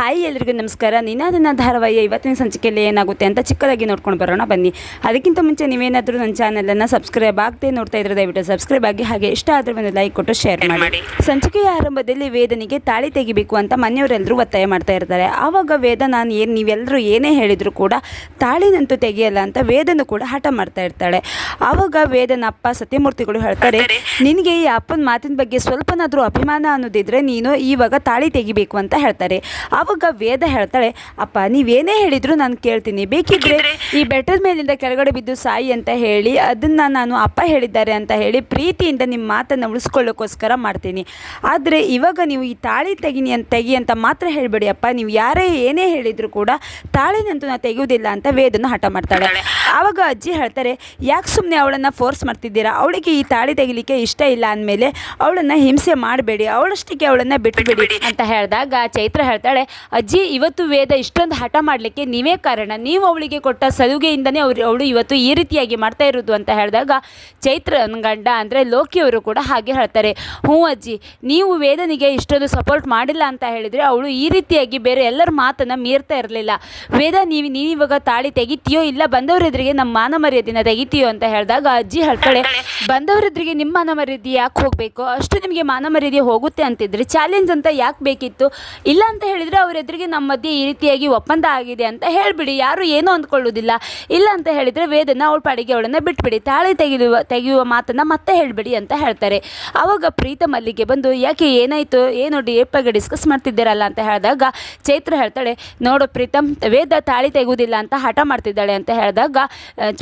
Hi ಎಲ್ರಿಗೂ ನಮಸ್ಕಾರ. ನಿನಾದನ ಧಾರಾವಾಹಿಯ ಇವತ್ತಿನ ಸಂಚಿಕೆಯಲ್ಲಿ ಏನಾಗುತ್ತೆ ಅಂತ ಚಿಕ್ಕದಾಗಿ ನೋಡ್ಕೊಂಡು ಬರೋಣ ಬನ್ನಿ. ಅದಕ್ಕಿಂತ ಮುಂಚೆ ನೀವೇನಾದರೂ ನನ್ನ ಚಾನಲನ್ನು ಸಬ್ಸ್ಕ್ರೈಬ್ ಆಗದೆ ನೋಡ್ತಾ ಇದ್ರೆ ದಯವಿಟ್ಟು ಸಬ್ಸ್ಕ್ರೈಬ್ ಆಗಿ ಹಾಗೆ ಇಷ್ಟ ಆದರೆ ಒಂದು ಲೈಕ್ ಕೊಟ್ಟು ಶೇರ್ ಮಾಡಿ. ಸಂಚಿಕೆಯ ಆರಂಭದಲ್ಲಿ ವೇದನಿಗೆ ತಾಳಿ ತೆಗಿಬೇಕು ಅಂತ ಮನೆಯವರೆಲ್ಲರೂ ಒತ್ತಾಯ ಮಾಡ್ತಾ ಇರ್ತಾರೆ. ಆವಾಗ ವೇದ ನಾನು ಏನು ನೀವೆಲ್ಲರೂ ಏನೇ ಹೇಳಿದರೂ ಕೂಡ ತಾಳಿನಂತೂ ತೆಗೆಯಲ್ಲ ಅಂತ ವೇದನು ಕೂಡ ಹಠ ಮಾಡ್ತಾ ಇರ್ತಾಳೆ. ಆವಾಗ ವೇದನ ಅಪ್ಪ ಸತ್ಯಮೂರ್ತಿಗಳು ಹೇಳ್ತಾರೆ. ನಿನಗೆ ಈ ಅಪ್ಪನ ಮಾತಿನ ಬಗ್ಗೆ ಸ್ವಲ್ಪನಾದರೂ ಅಭಿಮಾನ ಅನ್ನೋದಿದ್ರೆ ನೀನು ಇವಾಗ ತಾಳಿ ತೆಗಿಬೇಕು ಅಂತ ಹೇಳ್ತಾರೆ. ಆವಾಗ ವೇದ ಹೇಳ್ತಾಳೆ ಅಪ್ಪ ನೀವೇನೇ ಹೇಳಿದ್ರು ನಾನು ಕೇಳ್ತೀನಿ. ಬೇಕಿದ್ರೆ ಈ ಬೆಟ್ಟದ ಮೇಲಿಂದ ಕೆಳಗಡೆ ಬಿದ್ದು ಸಾಯಿ ಅಂತ ಹೇಳಿ ಅದನ್ನ ನಾನು ಅಪ್ಪ ಹೇಳಿದ್ದಾರೆ ಅಂತ ಹೇಳಿ ಪ್ರೀತಿಯಿಂದ ನಿಮ್ಮ ಮಾತನ್ನು ಉಳಿಸ್ಕೊಳ್ಳೋಕ್ಕೋಸ್ಕರ ಮಾಡ್ತೀನಿ. ಆದರೆ ಇವಾಗ ನೀವು ಈ ತಾಳಿ ತೆಗಿನಿ ಅಂತ ತೆಗಿ ಅಂತ ಮಾತ್ರ ಹೇಳಬೇಡಿ ಅಪ್ಪ. ನೀವು ಯಾರೇ ಏನೇ ಹೇಳಿದ್ರು ಕೂಡ ತಾಳಿನಂತೂ ನಾನು ತೆಗೆಯುವುದಿಲ್ಲ ಅಂತ ವೇದನ ಹಠ ಮಾಡ್ತಾಳೆ. ಆವಾಗ ಅಜ್ಜಿ ಹೇಳ್ತಾರೆ ಯಾಕೆ ಸುಮ್ಮನೆ ಅವಳನ್ನು ಫೋರ್ಸ್ ಮಾಡ್ತಿದ್ದೀರಾ? ಅವಳಿಗೆ ಈ ತಾಳಿ ತೆಗಿಲಿಕ್ಕೆ ಇಷ್ಟ ಇಲ್ಲ ಅಂದಮೇಲೆ ಅವಳನ್ನು ಹಿಂಸೆ ಮಾಡಬೇಡಿ. ಅವಳಷ್ಟಕ್ಕೆ ಅವಳನ್ನು ಬಿಟ್ಟುಬಿಡಿ ಅಂತ ಹೇಳಿದಾಗ ಚೈತ್ರ ಹೇಳ್ತಾಳೆ ಅಜ್ಜಿ, ಇವತ್ತು ವೇದ ಇಷ್ಟೊಂದು ಹಠ ಮಾಡಲಿಕ್ಕೆ ನೀವೇ ಕಾರಣ. ನೀವು ಅವಳಿಗೆ ಕೊಟ್ಟ ಸಲುಗೆಯಿಂದನೇ ಅವ್ರು ಅವಳು ಇವತ್ತು ಈ ರೀತಿಯಾಗಿ ಮಾಡ್ತಾ ಇರೋದು ಅಂತ ಹೇಳಿದಾಗ ಚೈತ್ರ ಗಂಡ ಅಂದರೆ ಲೋಕಿಯವರು ಕೂಡ ಹಾಗೆ ಹೇಳ್ತಾರೆ. ಹ್ಞೂ ಅಜ್ಜಿ, ನೀವು ವೇದನಿಗೆ ಇಷ್ಟೊಂದು ಸಪೋರ್ಟ್ ಮಾಡಿಲ್ಲ ಅಂತ ಹೇಳಿದರೆ ಅವಳು ಈ ರೀತಿಯಾಗಿ ಬೇರೆ ಎಲ್ಲರ ಮಾತನ್ನು ಮೀರ್ತಾ ಇರಲಿಲ್ಲ. ವೇದ, ನೀವು ನೀವಿವಾಗ ತಾಳಿ ತೆಗಿತೀಯೋ ಇಲ್ಲ ಬಂದವರೆದ್ರಿಗೆ ನಮ್ಮ ಮಾನ ಮರ್ಯಾದೆನ ತೆಗಿತೀಯೋ ಅಂತ ಹೇಳಿದಾಗ ಅಜ್ಜಿ ಹೇಳ್ತಾಳೆ, ಬಂದವರೆದ್ರಿಗೆ ನಿಮ್ಮ ಮಾನ ಮರ್ಯಾದೆ ಯಾಕೆ ಹೋಗಬೇಕು? ಅಷ್ಟು ನಿಮಗೆ ಮಾನ ಮರ್ಯಾದೆ ಹೋಗುತ್ತೆ ಅಂತಿದ್ರೆ ಚಾಲೆಂಜ್ ಅಂತ ಯಾಕೆ ಬೇಕಿತ್ತು? ಇಲ್ಲ ಅಂತ ಹೇಳಿದರೆ ಅವ್ರ ಎದುರಿಗೆ ನಮ್ಮ ಮಧ್ಯೆ ಈ ರೀತಿಯಾಗಿ ಒಪ್ಪಂದ ಆಗಿದೆ ಅಂತ ಹೇಳಿಬಿಡಿ. ಯಾರು ಏನೂ ಅಂದ್ಕೊಳ್ಳೋದಿಲ್ಲ ಇಲ್ಲ ಅಂತ ಹೇಳಿದರೆ ವೇದನ ಅವಳ ಪಾಡಿಗೆ ಅವಳನ್ನು ಬಿಟ್ಬಿಡಿ. ತಾಳಿ ತೆಗೆಯುವ ತೆಗೆಯುವ ಮಾತನ್ನು ಮತ್ತೆ ಹೇಳಿಬಿಡಿ ಅಂತ ಹೇಳ್ತಾರೆ. ಆವಾಗ ಪ್ರೀತಮ್ ಅಲ್ಲಿಗೆ ಬಂದು, ಯಾಕೆ ಏನಾಯಿತು? ಏನು ಡಿ ಡಿಸ್ಕಸ್ ಮಾಡ್ತಿದ್ದೀರಲ್ಲ? ಅಂತ ಹೇಳಿದಾಗ ಚೈತ್ರ ಹೇಳ್ತಾಳೆ, ನೋಡು ಪ್ರೀತಮ್ ವೇದ ತಾಳಿ ತೆಗುವುದಿಲ್ಲ ಅಂತ ಹಠ ಮಾಡ್ತಿದ್ದಾಳೆ ಅಂತ ಹೇಳಿದಾಗ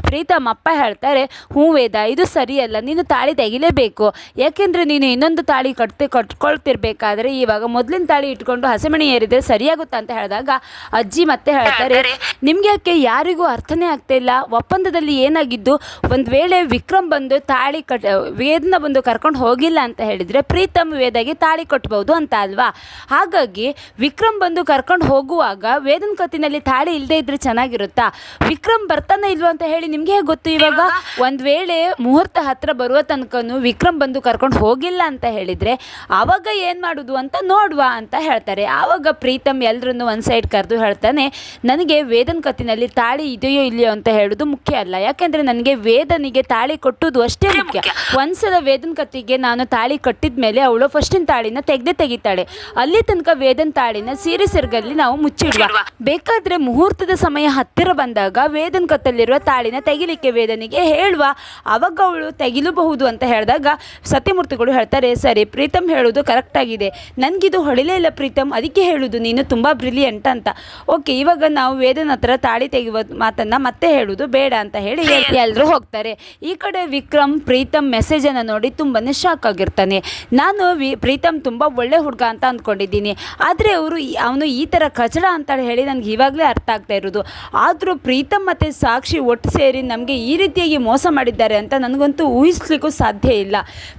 ಪ್ರೀತಮ್ ಅಪ್ಪ ಹೇಳ್ತಾರೆ, ಹ್ಞೂ ವೇದ, ಇದು ಸರಿಯಲ್ಲ. ನೀನು ತಾಳಿ ತೆಗಿಲೇಬೇಕು. ಯಾಕೆಂದರೆ ನೀನು ಇನ್ನೊಂದು ತಾಳಿ ಕಟ್ತಿ, ಕಟ್ಕೊಳ್ತಿರ್ಬೇಕಾದ್ರೆ ಇವಾಗ ಮೊದಲಿನ ತಾಳಿ ಇಟ್ಕೊಂಡು ಹಸೆಮಣಿ ಏರಿದ್ರೆ ಸರಿಯಾಗುತ್ತಾ ಅಂತ ಹೇಳಿದಾಗ ಅಜ್ಜಿ ಮತ್ತೆ ಹೇಳ್ತಾರೆ ನಿಮ್ಗೆ ಯಾಕೆ ಯಾರಿಗೂ ಅರ್ಥನೇ ಆಗ್ತಾ ಇಲ್ಲ? ಒಪ್ಪಂದದಲ್ಲಿ ಏನಾಗಿದ್ದು? ಒಂದು ವೇಳೆ ವಿಕ್ರಮ್ ಬಂದು ತಾಳಿ ಕಟ್ ವೇದನ ಬಂದು ಕರ್ಕೊಂಡು ಹೋಗಿಲ್ಲ ಅಂತ ಹೇಳಿದ್ರೆ ಪ್ರೀತಮ್ ವೇದಗೆ ತಾಳಿ ಕಟ್ಬೋದು ಅಂತ ಅಲ್ವಾ? ಹಾಗಾಗಿ ವಿಕ್ರಮ್ ಬಂದು ಕರ್ಕೊಂಡು ಹೋಗುವಾಗ ವೇದನ್ ಕತ್ತಿನಲ್ಲಿ ತಾಳಿ ಇಲ್ಲದೆ ಇದ್ರೆ ಚೆನ್ನಾಗಿರುತ್ತಾ? ವಿಕ್ರಮ್ ಬರ್ತಾನೆ ಇಲ್ವಾ ಅಂತ ಹೇಳಿ ನಿಮ್ಗೆ ಹೇಗೆ ಗೊತ್ತು ಇವಾಗ? ಒಂದು ವೇಳೆ ಮುಹೂರ್ತ ಹತ್ರ ಬರುವ ತನಕನು ವಿಕ್ರಮ್ ಬಂದು ಕರ್ಕೊಂಡು ಹೋಗಿಲ್ಲ ಅಂತ ಹೇಳಿದರೆ ಆವಾಗ ಏನು ಮಾಡೋದು ಅಂತ ನೋಡುವ ಅಂತ ಹೇಳ್ತಾರೆ. ಆವಾಗ ಪ್ರೀತಮ್ ಎಲ್ರನ್ನು ಒಂದು ಸೈಡ್ ಕರೆದು ಹೇಳ್ತಾನೆ ನನಗೆ ವೇದನ್ ಕತ್ತಿನಲ್ಲಿ ತಾಳಿ ಇದೆಯೋ ಇಲ್ಲಯೋ ಅಂತ ಹೇಳೋದು ಮುಖ್ಯ ಅಲ್ಲ. ಯಾಕೆಂದರೆ ನನಗೆ ವೇದನಿಗೆ ತಾಳಿ ಕೊಟ್ಟುದು ಅಷ್ಟೇ ಮುಖ್ಯ. ಒಂದ್ಸಲ ವೇದನ್ ಕತ್ತಿಗೆ ನಾನು ತಾಳಿ ಕಟ್ಟಿದ ಮೇಲೆ ಅವಳು ಫಸ್ಟಿನ ತಾಳಿನ ತೆಗೆದೇ ತೆಗಿತಾಳೆ. ಅಲ್ಲಿ ತನಕ ವೇದನ್ ತಾಳಿನ ಸೀರೆ ಸೆರಗಲ್ಲಿ ನಾವು ಮುಚ್ಚಿಡುವ. ಬೇಕಾದ್ರೆ ಮುಹೂರ್ತದ ಸಮಯ ಹತ್ತಿರ ಬಂದಾಗ ವೇದನ್ ಕತ್ತಲ್ಲಿರುವ ತಾಳಿನ ತೆಗಿಲಿಕ್ಕೆ ವೇದನಿಗೆ ಹೇಳುವ. ಅವಾಗ ಅವಳು ತೆಗಿಲಬಹುದು ಅಂತ ಹೇಳಿದಾಗ ಸತ್ಯಮೂರ್ತಿಗಳು ಹೇಳ್ತಾರೆ ಸರಿ ಪ್ರೀತಮ್ ಹೇಳೋದು ಕರೆಕ್ಟ್ ಆಗಿದೆ. ನನಗಿದು ಹೊಳಿಲೇ ಇಲ್ಲ ಪ್ರೀತಮ್ ಅದಕ್ಕೆ ಹೇಳುದು ನೀನು ತುಂಬ ಬ್ರಿಲಿಯಂಟ್ ಅಂತ. ಓಕೆ ಇವಾಗ ನಾವು ವೇದನ ಹತ್ರ ತಾಳಿ ತೆಗೆಯುವ ಮಾತನ್ನ ಮತ್ತೆ ಹೇಳುದು ಬೇಡ ಅಂತ ಹೇಳಿ ಎಲ್ಲರೂ ಹೋಗ್ತಾರೆ. ಈ ಕಡೆ ವಿಕ್ರಮ್ ಪ್ರೀತಮ್ ಮೆಸೇಜನ್ನು ನೋಡಿ ತುಂಬಾ ಶಾಕ್ ಆಗಿರ್ತಾನೆ. ನಾನು ವಿ ಪ್ರೀತಮ್ ತುಂಬ ಒಳ್ಳೆ ಹುಡುಗ ಅಂತ ಅಂದ್ಕೊಂಡಿದ್ದೀನಿ. ಆದರೆ ಅವರು ಅವನು ಈ ಥರ ಕಚಡ ಅಂತ ಹೇಳಿ ನನಗೆ ಇವಾಗಲೇ ಅರ್ಥ ಆಗ್ತಾ ಇರೋದು. ಆದರೂ ಪ್ರೀತಮ್ ಮತ್ತು ಸಾಕ್ಷಿ ಒಟ್ಟು ಸೇರಿ ನಮಗೆ ಈ ರೀತಿಯಾಗಿ ಮೋಸ ಮಾಡಿದ್ದಾರೆ ಅಂತ ನನಗಂತೂ ಊಹಿಸ್ಲಿಕ್ಕೂ ಸಾಧ್ಯ ಇಲ್ಲ.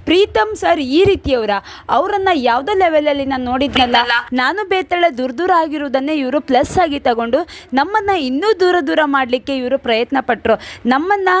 ಪ್ರೀತಮ್ ಸರ್ ಈ ರೀತಿಯವರ. ಅವರನ್ನು ಯಾವುದೋ ಲೆವೆಲಲ್ಲಿ ನಾನು ನೋಡಿದ್ನಲ್ಲ ನಾನು ಬೇತಾಳ ದೂರ ದೂರ ಆಗಿರುವುದನ್ನೇ ಇವರು ಪ್ಲಸ್ ಆಗಿ ತಗೊಂಡು ನಮ್ಮನ್ನು ಇನ್ನೂ ದೂರ ದೂರ ಮಾಡಲಿಕ್ಕೆ ಇವರು ಪ್ರಯತ್ನ ಪಟ್ಟರು ನಮ್ಮನ್ನು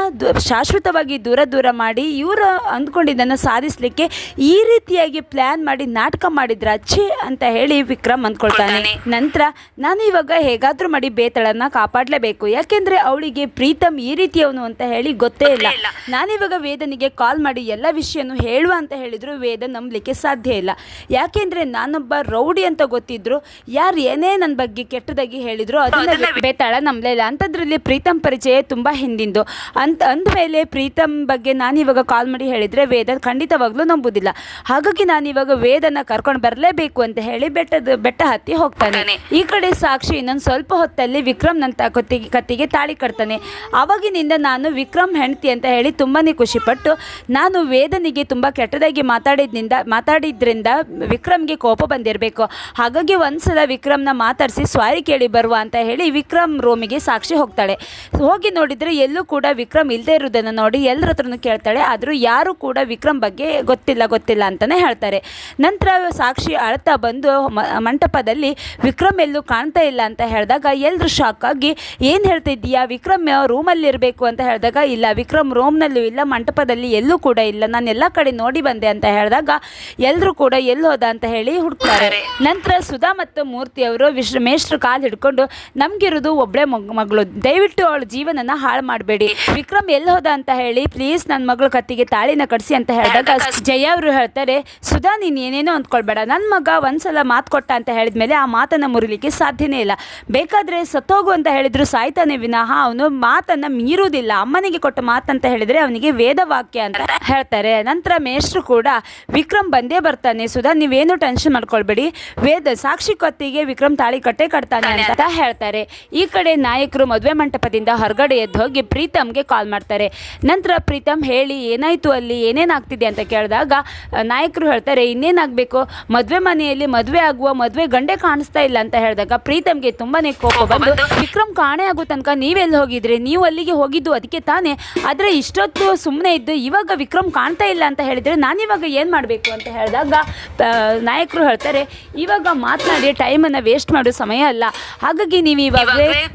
ಶಾಶ್ವತವಾಗಿ ದೂರ ದೂರ ಮಾಡಿ ಇವರು ಅಂದ್ಕೊಂಡಿದ್ದನ್ನು ಸಾಧಿಸಲಿಕ್ಕೆ ಈ ರೀತಿಯಾಗಿ ಪ್ಲ್ಯಾನ್ ಮಾಡಿ ನಾಟಕ ಮಾಡಿದ್ರ ಅಚ್ಚಿ ಅಂತ ಹೇಳಿ ವಿಕ್ರಮ್ ಅಂದ್ಕೊಳ್ತಾನೆ. ನಂತರ ನಾನು ಇವಾಗ ಹೇಗಾದರೂ ಮಾಡಿ ಬೇತಳನ್ನು ಕಾಪಾಡಲೇಬೇಕು. ಯಾಕೆಂದರೆ ಅವಳಿಗೆ ಪ್ರೀತಮ್ ಈ ರೀತಿಯವನು ಅಂತ ಹೇಳಿ ಗೊತ್ತೇ ಇಲ್ಲ. ನಾನಿವಾಗ ವೇದನಿಗೆ ಕಾಲ್ ಮಾಡಿ ಎಲ್ಲ ವಿಷಯನೂ ಹೇಳುವ ಅಂತ ಹೇಳಿದ್ರು ವೇದ ನಂಬಲಿಕ್ಕೆ ಸಾಧ್ಯ ಇಲ್ಲ. ಯಾಕೆಂದರೆ ನಾನೊಬ್ಬ ರೌಡಿ ಅಂತ ಗೊತ್ತಿದ್ರು. ಯಾರು ಏನೇ ನನ್ನ ಬಗ್ಗೆ ಕೆಟ್ಟದಾಗಿ ಹೇಳಿದ್ರು ಅದನ್ನ ಬೇತಾಳ ನಂಬಲೇ ಇಲ್ಲ. ಅಂಥದ್ರಲ್ಲಿ ಪ್ರೀತಮ್ ಪರಿಚಯ ತುಂಬಾ ಹಿಂದಿಂದು. ಅಂತ ಅಂದಮೇಲೆ ಪ್ರೀತಮ್ ಬಗ್ಗೆ ನಾನು ಇವಾಗ ಕಾಲ್ ಮಾಡಿ ಹೇಳಿದ್ರೆ ವೇದ ಖಂಡಿತವಾಗ್ಲೂ ನಂಬುದಿಲ್ಲ. ಹಾಗಾಗಿ ನಾನು ಇವಾಗ ವೇದನ ಕರ್ಕೊಂಡು ಬರಲೇಬೇಕು ಅಂತ ಹೇಳಿ ಬೆಟ್ಟದ ಬೆಟ್ಟ ಹತ್ತಿ ಹೋಗ್ತಾನೆ. ಈ ಕಡೆ ಸಾಕ್ಷಿ ಇನ್ನೊಂದು ಸ್ವಲ್ಪ ಹೊತ್ತಲ್ಲಿ ವಿಕ್ರಮ್ ನಂತ ಕತ್ತಿಗೆ ಕತ್ತಿಗೆ ತಾಳಿ ಕಟ್ತಾನೆ. ಅವಾಗಿನಿಂದ ನಾನು ವಿಕ್ರಮ್ ಹೆಂಡತಿ ಅಂತ ಹೇಳಿ ತುಂಬಾನೇ ಖುಷಿಪಟ್ಟು ನಾನು ವೇದನಿಗೆ ತುಂಬ ಕೆಟ್ಟದಾಗಿ ಮಾತಾಡಿದ್ನಿಂದ ಮಾತಾಡಿದ್ರಿಂದ ವಿಕ್ರಮ್ಗೆ ಕೋಪ ಬಂದಿರಬೇಕು. ಹಾಗಾಗಿ ವಿಕ್ರಮ್ನ ಮಾತಾಡಿಸಿ ಸ್ವಾರಿ ಕೇಳಿ ಬರುವ ಅಂತ ಹೇಳಿ ವಿಕ್ರಮ್ ರೂಮಿಗೆ ಸಾಕ್ಷಿ ಹೋಗ್ತಾಳೆ. ಹೋಗಿ ನೋಡಿದರೆ ಎಲ್ಲೂ ಕೂಡ ವಿಕ್ರಮ್ ಇಲ್ಲದೇ ಇರೋದನ್ನು ನೋಡಿ ಎಲ್ಲರ ಹತ್ರನೂ ಕೇಳ್ತಾಳೆ. ಆದರೂ ಯಾರು ಕೂಡ ವಿಕ್ರಮ್ ಬಗ್ಗೆ ಗೊತ್ತಿಲ್ಲ ಗೊತ್ತಿಲ್ಲ ಅಂತಲೇ ಹೇಳ್ತಾರೆ. ನಂತರ ಸಾಕ್ಷಿ ಅಳ್ತಾ ಬಂದು ಮಂಟಪದಲ್ಲಿ ವಿಕ್ರಮ್ ಎಲ್ಲೂ ಕಾಣ್ತಾ ಇಲ್ಲ ಅಂತ ಹೇಳಿದಾಗ ಎಲ್ಲರೂ ಶಾಕ್ ಆಗಿ, ಏನು ಹೇಳ್ತಿದ್ದೀಯಾ ವಿಕ್ರಮ್ ರೂಮಲ್ಲಿ ಇರಬೇಕು ಅಂತ ಹೇಳಿದಾಗ, ಇಲ್ಲ, ವಿಕ್ರಮ್ ರೂಮ್ನಲ್ಲೂ ಇಲ್ಲ, ಮಂಟಪದಲ್ಲಿ ಎಲ್ಲೂ ಕೂಡ ಇಲ್ಲ. ನಾನು ಎಲ್ಲ ಕಡೆ ನೋಡಿ ಬಂದೆ ಅಂತ ಹೇಳಿದಾಗ ಎಲ್ಲರೂ ಕೂಡ ಎಲ್ಲೋದ ಅಂತ ಹೇಳಿ ಹುಡುಕ್ತಾರೆ. ನಂತರ ಸುಧಾ ಮತ್ತು ಮೂರ್ತಿ ಅವರು ವಿಶ್ವ ಮೇಷ್ಟ್ರ ಕಾಲು ಹಿಡ್ಕೊಂಡು ನಮಗಿರೋದು ಒಬ್ಬಳೆ ಮಗಳು. ದಯವಿಟ್ಟು ಅವಳ ಜೀವನನ ಹಾಳು ಮಾಡಬೇಡಿ. ವಿಕ್ರಮ್ ಎಲ್ಲಿ ಹೋದ ಅಂತ ಹೇಳಿ ಪ್ಲೀಸ್ ನನ್ನ ಮಗಳ ಕತ್ತಿಗೆ ತಾಳಿನ ಕಟ್ಸಿ ಅಂತ ಹೇಳಿದಾಗ ಜಯ ಅವರು ಹೇಳ್ತಾರೆ ಸುಧಾ ನೀನು ಏನೇನೋ ಅಂದ್ಕೊಳ್ಬೇಡ ನನ್ನ ಮಗ ಒಂದ್ಸಲ ಮಾತು ಕೊಟ್ಟ ಅಂತ ಹೇಳಿದ ಮೇಲೆ ಆ ಮಾತನ್ನ ಮುರಿಲಿಕ್ಕೆ ಸಾಧ್ಯನೇ ಇಲ್ಲ. ಬೇಕಾದ್ರೆ ಸತ್ತೋಗು ಅಂತ ಹೇಳಿದ್ರು ಸಾಯ್ತಾನೆ ವಿನಃ ಅವನು ಮಾತನ್ನ ಮೀರುವುದಿಲ್ಲ. ಅಮ್ಮನಿಗೆ ಕೊಟ್ಟ ಮಾತಂತ ಹೇಳಿದ್ರೆ ಅವನಿಗೆ ವೇದವಾಕ್ಯ ಅಂತ ಹೇಳ್ತಾರೆ. ನಂತರ ಮೇಷ್ಟ್ರು ಕೂಡ ವಿಕ್ರಮ್ ಬಂದೇ ಬರ್ತಾನೆ. ಸುಧಾ ನೀವೇನು ಟೆನ್ಷನ್ ಮಾಡ್ಕೊಳ್ಬೇಡಿ. ವೇದ ಸಾಕ್ಷಿ ಕತ್ತಿಗೆ ವಿಕ್ರಮ್ ತಾಳಿ ಕಟ್ಟೆ ಕಟ್ತಾನೆ ಅಂತ ಹೇಳ್ತಾರೆ. ಈ ಕಡೆ ನಾಯಕರು ಮದುವೆ ಮಂಟಪದಿಂದ ಹೊರಗಡೆ ಎದ್ದು ಹೋಗಿ ಪ್ರೀತಮ್ಗೆ ಕಾಲ್ ಮಾಡ್ತಾರೆ. ನಂತರ ಪ್ರೀತಮ್ ಹೇಳಿ ಏನಾಯ್ತು ಅಲ್ಲಿ? ಏನೇನಾಗ್ತಿದೆ ಅಂತ ಕೇಳಿದಾಗ ನಾಯಕರು ಹೇಳ್ತಾರೆ ಇನ್ನೇನಾಗಬೇಕು? ಮದುವೆ ಮನೆಯಲ್ಲಿ ಮದುವೆ ಆಗುವ ಮದುವೆ ಗಂಡೆ ಕಾಣಿಸ್ತಾ ಇಲ್ಲ ಅಂತ ಹೇಳಿದಾಗ ಪ್ರೀತಮ್ಗೆ ತುಂಬಾನೇ ಕೋಪ ಬಂದು ವಿಕ್ರಮ್ ಕಾಣೆ ಆಗೋ ತನಕ ನೀವೆಲ್ಲಿ ಹೋಗಿದ್ರಿ? ನೀವು ಅಲ್ಲಿಗೆ ಹೋಗಿದ್ದು ಅದಕ್ಕೆ ತಾನೇ. ಆದರೆ ಇಷ್ಟೊತ್ತು ಸುಮ್ಮನೆ ಇದ್ದು ಇವಾಗ ವಿಕ್ರಮ್ ಕಾಣ್ತಾ ಇಲ್ಲ ಅಂತ ಹೇಳಿದ್ರೆ ನಾನಿವಾಗ ಏನು ಮಾಡಬೇಕು? ಅಂತ ಹೇಳಿದಾಗ ನಾಯಕರು ಹೇಳ್ತಾರೆ ಇವಾಗ ಮಾತನಾಡಿ ಟೈಮನ್ನು ವೇಸ್ಟ್ ಮಾಡೋ ಸಮಯ ಅಲ್ಲ. ಹಾಗಾಗಿ ನೀವು ಇವಾಗ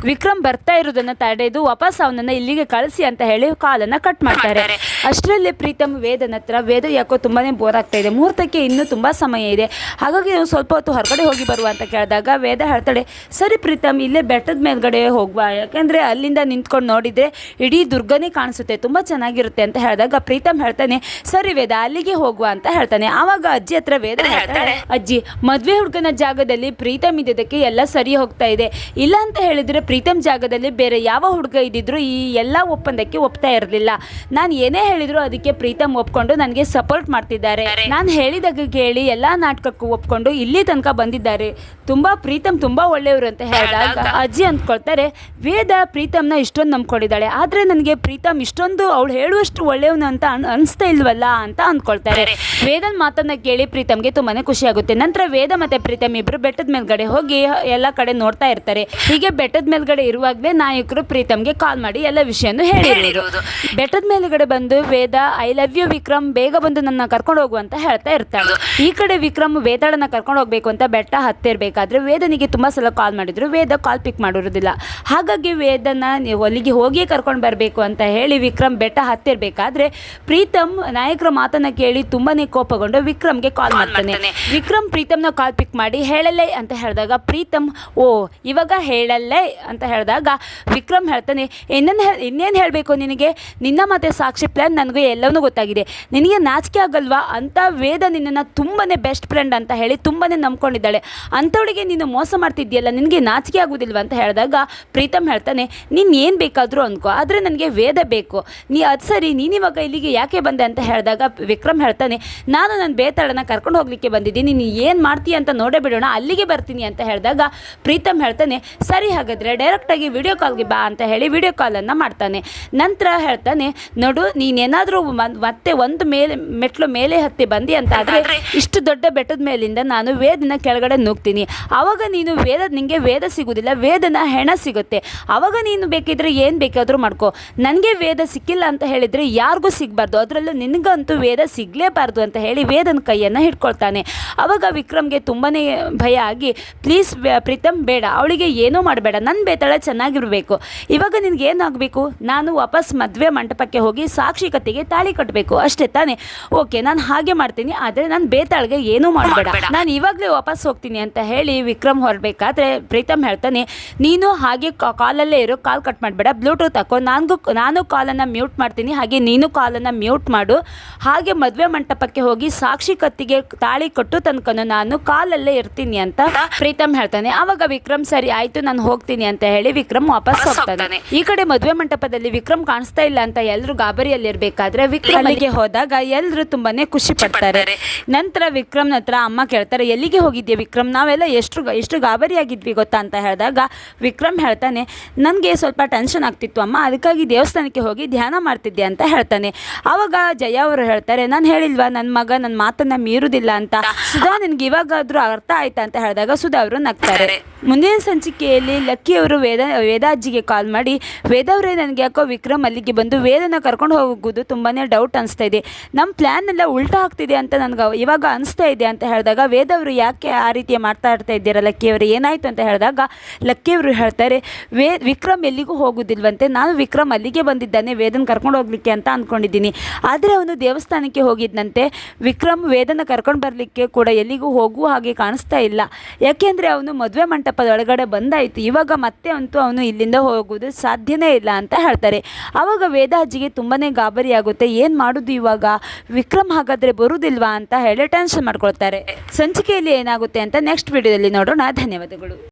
ವಿಕ್ರಮ್ ಬರ್ತಾ ಇರೋದನ್ನ ತಡೆದು ವಾಪಸ್ ಅವನನ್ನ ಇಲ್ಲಿಗೆ ಕಳಿಸಿ ಅಂತ ಹೇಳಿ ಕಾಲನ್ನ ಕಟ್ ಮಾಡ್ತಾರೆ. ಅಷ್ಟರಲ್ಲಿ ಪ್ರೀತಮ್ ವೇದನ ಹತ್ರ ವೇದ ಯಾಕೋ ತುಂಬಾ ಬೋರ್ ಆಗ್ತಾ ಇದೆ. ಮುಹೂರ್ತಕ್ಕೆ ಇನ್ನೂ ತುಂಬ ಸಮಯ ಇದೆ. ಹಾಗಾಗಿ ನಾವು ಸ್ವಲ್ಪ ಹೊತ್ತು ಹೊರಗಡೆ ಹೋಗಿ ಬರುವ ಅಂತ ಕೇಳಿದಾಗ ವೇದ ಹೇಳ್ತಾಳೆ ಸರಿ ಪ್ರೀತಮ್ ಇಲ್ಲೇ ಬೆಟ್ಟದ ಮೇಲ್ಗಡೆ ಹೋಗುವ. ಯಾಕೆಂದ್ರೆ ಅಲ್ಲಿಂದ ನಿಂತ್ಕೊಂಡು ನೋಡಿದ್ರೆ ಇಡೀ ದುರ್ಗನೇ ಕಾಣಿಸುತ್ತೆ. ತುಂಬ ಚೆನ್ನಾಗಿರುತ್ತೆ ಅಂತ ಹೇಳಿದಾಗ ಪ್ರೀತಮ್ ಹೇಳ್ತಾನೆ ಸರಿ ವೇದ ಅಲ್ಲಿಗೆ ಹೋಗುವ ಅಂತ ಹೇಳ್ತಾನೆ. ಆವಾಗ ಅಜ್ಜಿ ಹತ್ರ ವೇದ ಹೇಳ್ತಾಳೆ ಅಜ್ಜಿ ಮದುವೆ ಹುಡುಗನ ಜಾಗದಲ್ಲಿ ಪ್ರೀತಮ್ ಇದ್ದಕ್ಕೆ ಎಲ್ಲ ಸರಿ ಹೋಗ್ತಾ ಇದೆ. ಇಲ್ಲ ಅಂತ ಹೇಳಿದ್ರೆ ಪ್ರೀತಮ್ ಜಾಗದಲ್ಲಿ ಬೇರೆ ಯಾವ ಹುಡುಗ ಇದ್ದಿದ್ರು ಈ ಎಲ್ಲ ಒಪ್ಪಂದಕ್ಕೆ ಒಪ್ತಾ ಇರಲಿಲ್ಲ. ನಾನು ಏನೇ ಹೇಳಿದ್ರು ಅದಕ್ಕೆ ಪ್ರೀತಮ್ ಒಪ್ಕೊಂಡು ನನಗೆ ಸಪೋರ್ಟ್ ಮಾಡ್ತಿದ್ದಾರೆ. ನಾನು ಹೇಳಿದಾಗ ಕೇಳಿ ಎಲ್ಲಾ ನಾಟಕಕ್ಕೂ ಒಪ್ಕೊಂಡು ಇಲ್ಲಿ ತನಕ ಬಂದಿದ್ದಾರೆ. ತುಂಬಾ ಪ್ರೀತಮ್ ತುಂಬಾ ಒಳ್ಳೆಯವರು ಅಂತ ಹೇಳಿದಾಗ ಅಜ್ಜಿ ಅಂದ್ಕೊಳ್ತಾರೆ ವೇದ ಪ್ರೀತಮ್ನ ಇಷ್ಟೊಂದು ನಂಬ್ಕೊಂಡಿದ್ದಾಳೆ. ಆದ್ರೆ ನನಗೆ ಪ್ರೀತಮ್ ಇಷ್ಟೊಂದು ಅವಳು ಹೇಳುವಷ್ಟು ಒಳ್ಳೆಯವನು ಅಂತ ಅನ್- ಅನ್ಸ್ತಾ ಇಲ್ವಲ್ಲ ಅಂತ ಅಂದ್ಕೊಳ್ತಾರೆ. ವೇದನ್ ಮಾತನ್ನ ಕೇಳಿ ಪ್ರೀತಮ್ಗೆ ತುಂಬಾನೇ ಖುಷಿ ಆಗುತ್ತೆ. ನಂತರ ವೇದ ಮತ್ತೆ ಪ್ರೀತಮ್ ಇಬ್ರು ಬೆಟ್ಟದ ಮೇಲ್ಗಡೆ ಹೋಗಿ ಎಲ್ಲ ಕಡೆ ನೋಡ್ತಾ ಇರ್ತಾರೆ. ಹೀಗೆ ಬೆಟ್ಟದ ಮೇಲ್ಗಡೆ ಇರುವಾಗಲೇ ನಾಯಕರು ಪ್ರೀತಮ್ಗೆ ಕಾಲ್ ಮಾಡಿ ಎಲ್ಲ ವಿಷಯನೂ ಹೇಳಿರೋದು. ಬೆಟ್ಟದ ಮೇಲ್ಗಡೆ ಬಂದು Veda I love you Vikram ಬೇಗ ಬಂದು ನನ್ನ ಕರ್ಕೊಂಡು ಹೋಗು ಅಂತ ಹೇಳ್ತಾ ಇರ್ತಾಳೆ. ಈ ಕಡೆ ವಿಕ್ರಮ್ ವೇದಾಳನ್ನ ಕರ್ಕೊಂಡು ಹೋಗ್ಬೇಕು ಅಂತ ಬೆಟ್ಟ ಹತ್ತಿರಬೇಕಾದ್ರೆ ವೇದನಿಗೆ ತುಂಬಾ ಸಲ ಕಾಲ್ ಮಾಡಿದ್ರು. ವೇದ ಕಾಲ್ ಪಿಕ್ ಮಾಡಿರೋದಿಲ್ಲ ಹಾಗಾಗಿ ವೇದನ ನೀವು ಅಲ್ಲಿಗೆ ಹೋಗಿ ಕರ್ಕೊಂಡು ಬರಬೇಕು ಅಂತ ಹೇಳಿ ವಿಕ್ರಮ್ ಬೆಟ್ಟ ಹತ್ತಿರಬೇಕಾದ್ರೆ ಪ್ರೀತಮ್ ನಾಯಕರ ಮಾತನ್ನ ಕೇಳಿ ತುಂಬಾನೇ ಕೋಪಗೊಂಡು ವಿಕ್ರಮ್ಗೆ ಕಾಲ್ ಮಾಡ್ತಾನೆ. ವಿಕ್ರಮ್ ಪ್ರೀತಮ್ನ ಕಾಲ್ ಪಿಕ್ ಮಾಡಿ ಹೇಳಲ್ಲೇ ಅಂತ ಹೇಳಿದಾಗ ಪ್ರೀತಮ್ ಓ ಇವಾಗ ಹೇಳಲ್ಲೇ ಅಂತ ಹೇಳಿದಾಗ ವಿಕ್ರಮ್ ಹೇಳ್ತಾನೆ ಇನ್ನೇನು ಇನ್ನೇನು ಹೇಳಬೇಕು ನಿನಗೆ? ನಿನ್ನ ಮತ್ತೆ ಸಾಕ್ಷಿ ಪ್ಲ್ಯಾನ್ ನನಗೆ ಎಲ್ಲವೂ ಗೊತ್ತಾಗಿದೆ. ನಿನಗೆ ನಾಚಿಕೆ ಆಗಲ್ವಾ? ಅಂತ ವೇದ ನಿನ್ನನ್ನು ತುಂಬನೇ ಬೆಸ್ಟ್ ಫ್ರೆಂಡ್ ಅಂತ ಹೇಳಿ ತುಂಬನೇ ನಂಬ್ಕೊಂಡಿದ್ದಾಳೆ. ಅಂಥವಳಿಗೆ ನೀನು ಮೋಸ ಮಾಡ್ತಿದ್ದೀಯಲ್ಲ, ನಿನಗೆ ನಾಚಿಕೆ ಆಗೋದಿಲ್ವ ಅಂತ ಹೇಳಿದಾಗ ಪ್ರೀತಮ್ ಹೇಳ್ತಾನೆ, ನೀನು ಏನು ಬೇಕಾದರೂ ಅನ್ಕೋ, ಆದರೆ ನನಗೆ ವೇದ ಬೇಕು. ನೀ ಅದು ಸರಿ, ನೀನಿವಾಗ ಇಲ್ಲಿಗೆ ಯಾಕೆ ಬಂದೆ? ಅಂತ ಹೇಳಿದಾಗ ವಿಕ್ರಮ್ ಹೇಳ್ತಾನೆ, ನಾನು ನನ್ನ ಬೇತಾಳನ ಕರ್ಕೊಂಡು ಹೋಗ್ಲಿಕ್ಕೆ ಬಂದಿದ್ದೀನಿ, ನೀನು ಏನು ಮಾಡ್ತೀಯ ಅಂತ ನೋಡೇ ಬಿಡೋಣ, ಅಲ್ಲಿಗೆ ಬರ್ತೀನಿ ಅಂತ ಹೇಳಿದಾಗ ಪ್ರೀತಮ್ ಹೇಳ್ತಾನೆ, ಸರಿ ಹಾಗಾದರೆ ಡೈರೆಕ್ಟಾಗಿ ವಿಡಿಯೋ ಕಾಲ್ಗೆ ಬಾ ಅಂತ ಹೇಳಿ ವಿಡಿಯೋ ಕಾಲನ್ನು ಮಾಡ್ತಾನೆ. ನಂತರ ಹೇಳ್ತಾನೆ, ನೋಡು ನೀನೇನಾದರೂ ಮತ್ತೆ ಒಂದು ಮೇಲೆ ಮೆಟ್ಲು ಮೇಲೆ ಹತ್ತಿ ಬಂದಿ ಅಂತ ಆದರೆ ಇಷ್ಟು ದೊಡ್ಡ ಬೆಟ್ಟದ ಮೇಲಿಂದ ನಾನು ವೇದನ ಕೆಳಗಡೆ ನುಗ್ತೀನಿ. ಆವಾಗ ನೀನು ವೇದ ನಿಂಗೆ ವೇದ ಸಿಗುವುದಿಲ್ಲ ವೇದನ ಹೆಣ ಸಿಗುತ್ತೆ. ಆವಾಗ ನೀನು ಬೇಕಿದ್ರೆ ಏನು ಬೇಕಾದರೂ ಮಾಡ್ಕೋ. ನನಗೆ ವೇದ ಸಿಕ್ಕಿಲ್ಲ ಅಂತ ಹೇಳಿದರೆ ಯಾರಿಗೂ ಸಿಗಬಾರ್ದು. ಅದರಲ್ಲೂ ನಿನಗಂತೂ ವೇದ ಸಿಗಲೇಬಾರ್ದು ಅಂತ ಹೇಳಿ ವೇದನ ಕೈಯನ್ನು ಹಿಡ್ಕೊಳ್ತಾನೆ. ಆವಾಗ ವಿಕ್ರಮ್ಗೆ ತುಂಬಾ ಭಯ ಆಗಿ ಪ್ಲೀಸ್ ಪ್ರೀತಮ್ ಬೇಡ. ಅವಳಿಗೆ ಏನೂ ಮಾಡಬೇಡ. ನನ್ನ ಬೇತಾಳ ಚೆನ್ನಾಗಿರಬೇಕು. ಇವಾಗ ನಿನಗೇನಾಗಬೇಕು? ಏನಾಗಬೇಕು ನಾನು ವಾಪಸ್ ಮದುವೆ ಮಂಟಪಕ್ಕೆ ಹೋಗಿ ಸಾಕ್ಷಿ ಕತ್ತಿಗೆ ತಾಳಿ ಕಟ್ಟಬೇಕು. ಅಷ್ಟೇ ತಾನೇ? ಓಕೆ ನಾನು ಹಾಗೆ ಮಾಡ್ತೀನಿ ಆದರೆ ನಾನು ಬೇತಾಳ್ಗೆ ಏನೂ ಮಾಡಬೇಡ. ನಾನು ಇವಾಗಲೇ ವಾಪಸ್ ಹೋಗ್ತೀನಿ ಅಂತ ಹೇಳಿ ವಿಕ್ರಮ್ ಹೊರಬೇಕಾದ್ರೆ ಪ್ರೀತಮ್ ಹೇಳ್ತಾನೆ ನೀನು ಹಾಗೆ ಕಾಲಲ್ಲೇ ಇರೋ ಕಾಲ್ ಕಟ್ ಮಾಡಬೇಡ. ಬ್ಲೂಟೂತ್ ಹಾಕೋ ನನಗೂ ನಾನು ಕಾಲನ್ನು ಮ್ಯೂಟ್ ಮಾಡ್ತೀನಿ ಹಾಗೆ ನೀನು ಕಾಲನ್ನು ಮ್ಯೂಟ್ ಮಾಡು. ಹಾಗೆ ಮದುವೆ ಮಂಟಪಕ್ಕೆ ಹೋಗಿ ಸಾಕ್ಷಿ ಕತ್ತಿಗೆ ತಾಳಿ ಕೊಟ್ಟು ತನಕನು ನಾನು ಕಾಲಲ್ಲೇ ಇರ್ತೀನಿ ಅಂತ ಪ್ರೀತಮ್ ಹೇಳ್ತಾನೆ. ಆವಾಗ ವಿಕ್ರಮ್ ಸರಿ ಆಯ್ತು ನಾನು ಹೋಗ್ತೀನಿ ಅಂತ ಹೇಳಿ ವಿಕ್ರಮ್ ವಾಪಸ್ ಹೋಗ್ತಾನೆ. ಈ ಕಡೆ ಮದುವೆ ಮಂಟಪದಲ್ಲಿ ವಿಕ್ರಮ್ ಕಾಣಿಸ್ತಾ ಇಲ್ಲ ಅಂತ ಎಲ್ಲರೂ ಗಾಬರಿಯಲ್ಲಿ ಇರ್ಬೇಕಾದ್ರೆ ವಿಕ್ರಮ್ ಅಲ್ಲಿಗೆ ಹೋದಾಗ ಎಲ್ಲರೂ ತುಂಬಾನೇ ಖುಷಿ ಪಡ್ತಾರೆ. ನಂತರ ವಿಕ್ರಮ್ ಹತ್ರ ಅಮ್ಮ ಕೇಳ್ತಾರೆ ಎಲ್ಲಿಗೆ ಹೋಗಿದ್ಯಾ ವಿಕ್ರಮ್? ನಾವೆಲ್ಲ ಎಷ್ಟು ಎಷ್ಟು ಗಾಬರಿಯಾಗಿದ್ವಿ ಗೊತ್ತಾ? ಅಂತ ಹೇಳಿದಾಗ ವಿಕ್ರಮ್ ಹೇಳ್ತಾನೆ ನನಗೆ ಸ್ವಲ್ಪ ಟೆನ್ಷನ್ ಆಗ್ತಿತ್ತು ಅಮ್ಮ ಅದಕ್ಕಾಗಿ ದೇವಸ್ಥಾನಕ್ಕೆ ಹೋಗಿ ಧ್ಯಾನ ಮಾಡ್ತಿದ್ದೆ ಅಂತ ಹೇಳ್ತಾನೆ. ಅವಾಗ ಜಯ ಅವರು ಹೇಳ್ತಾರೆ ನಾನು ಹೇಳಿಲ್ವಾ ನನ್ನ ಮಗ ನನ್ನ ಮಾತನ್ನ ಮೀರುದಿಲ್ಲ ಅಂತ. ಸುಧಾ ನಿನ್ಗೆ ಇವಾಗಾದ್ರೂ ಅರ್ಥ ಆಯ್ತಾ? ಅಂತ ಹೇಳಿದಾಗ ಸುಧಾ ಅವರು ನಗ್ತಾರೆ. ಮುಂದಿನ ಸಂಚಿಕೆಯಲ್ಲಿ ಲಕ್ಕಿಯವರು ವೇದ ವೇದಾಜ್ಜಿಗೆ ಕಾಲ್ ಮಾಡಿ, ವೇದ ಅವರೇ, ನನಗೆ ಯಾಕೋ ವಿಕ್ರಮ್ ಅಲ್ಲಿಗೆ ಬಂದು ವೇದನ ಕರ್ಕೊಂಡು ಹೋಗೋದು ತುಂಬಾ ಡೌಟ್ ಅನಿಸ್ತಾ ಇದೆ. ನಮ್ಮ ಪ್ಲ್ಯಾನ್ ಎಲ್ಲ ಉಲ್ಟಾ ಆಗ್ತಿದೆ ಅಂತ ನನಗೆ ಇವಾಗ ಅನಿಸ್ತಾ ಇದೆ ಅಂತ ಹೇಳಿದಾಗ ವೇದ ಅವರು ಯಾಕೆ ಆ ರೀತಿ ಮಾಡ್ತಾ ಇರ್ತಾ ಇದ್ದೀರಾ? ಲಕ್ಕಿಯವರು ಏನಾಯಿತು ಅಂತ ಹೇಳಿದಾಗ ಲಕ್ಕಿಯವರು ಹೇಳ್ತಾರೆ, ವೇ, ವಿಕ್ರಮ್ ಎಲ್ಲಿಗೂ ಹೋಗೋದಿಲ್ವಂತೆ. ನಾನು ವಿಕ್ರಮ್ ಅಲ್ಲಿಗೆ ಬಂದಿದ್ದಾನೆ, ವೇದನ ಕರ್ಕೊಂಡು ಹೋಗ್ಲಿಕ್ಕೆ ಅಂತ ಅಂದ್ಕೊಂಡಿದ್ದೀನಿ ಆದರೆ ಅವನು ದೇವಸ್ಥಾನಕ್ಕೆ ಹೋಗಿದ್ದಂತೆ ವಿಕ್ರಮ್ ವೇದನ ಕರ್ಕೊಂಡು ಬರಲಿಕ್ಕೆ ಕೂಡ ಎಲ್ಲಿಗೂ ಹೋಗುವ ಹಾಗೆ ಕಾಣಿಸ್ತಾ ಇಲ್ಲ. ಯಾಕೆಂದರೆ ಅವನು ಮದುವೆ ಮಂಟಪದ ಒಳಗಡೆ ಬಂದಾಯಿತು. ಇವಾಗ ಮತ್ತೆ ಅಂತೂ ಅವನು ಇಲ್ಲಿಂದ ಹೋಗೋದು ಸಾಧ್ಯನೇ ಇಲ್ಲ ಅಂತ ಹೇಳ್ತಾರೆ. ಆವಾಗ ವೇದಾಜಿಗೆ ತುಂಬಾ ಗಾಬರಿ ಆಗುತ್ತೆ. ಏನು ಮಾಡೋದು ಇವಾಗ? ವಿಕ್ರಮ್ ಹಾಗಾದರೆ ಬರುವುದಿಲ್ವಾ ಅಂತ ಹೇಳಿ ಟೆನ್ಷನ್ ಮಾಡ್ಕೊಳ್ತಾರೆ. ಸಂಚಿಕೆಯಲ್ಲಿ ಏನಾಗುತ್ತೆ ಅಂತ ನೆಕ್ಸ್ಟ್ ವಿಡಿಯೋದಲ್ಲಿ ನೋಡೋಣ. ಧನ್ಯವಾದಗಳು.